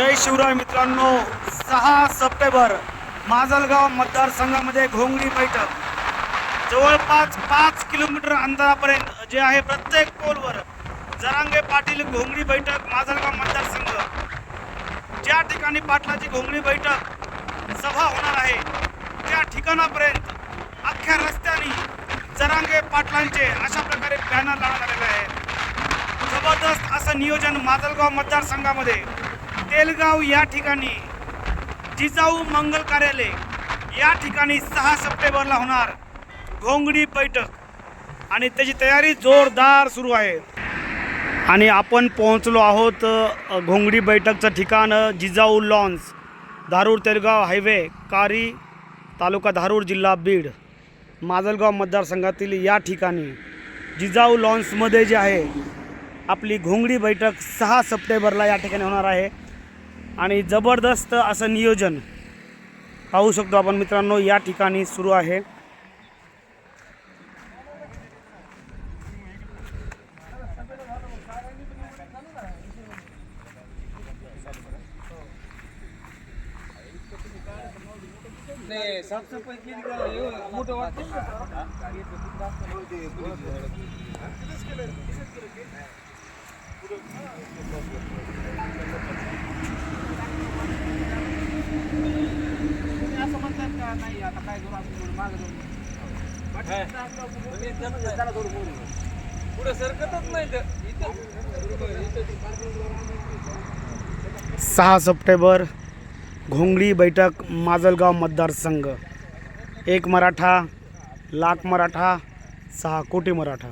जय शिवराय मित्रांनो सहा सप्टेंबर माजलगाव मतदारसंघामध्ये घोंगडी बैठक. जवळपास पाच किलोमीटर अंतरापर्यंत जे आहे प्रत्येक पोलवर जरांगे पाटील घोंगडी बैठक माजलगाव मतदारसंघ. ज्या ठिकाणी पाटलाची घोंगडी बैठक सभा होणार आहे त्या ठिकाणापर्यंत अख्ख्या रस्त्याने जरांगे पाटलांचे अशा प्रकारे बॅनर लावण्यात आलेले आहे जबरदस्त असं नियोजन माजलगाव मतदारसंघामध्ये तेलगाव या ठिकाणी जिजाऊ मंगल कार्यालय या ठिकाणी सहा सप्टेंबरला होणार घोंगडी बैठक. आणि त्याची तयारी जोरदार सुरू आहे. आणि आपण पोहोचलो आहोत घोंगडी बैठकचं ठिकाण जिजाऊ लॉन्स धारूर तेलगाव हायवे कारी तालुका धारूर जिल्हा बीड. माजलगाव मतदारसंघातील या ठिकाणी जिजाऊ लॉन्समध्ये जे आहे आपली घोंगडी बैठक सहा सप्टेंबरला या ठिकाणी होणार आहे. आणि जबरदस्त असं नियोजन पाहू शकतो आपण मित्रांनो या ठिकाणी सुरू आहे. नाही नाही थोडं सरकतच नाही तर इथं. सहा सप्टेंबर घोंगडी बैठक माजलगाव मतदारसंघ. एक मराठा लाख मराठा सहा कोटी मराठा.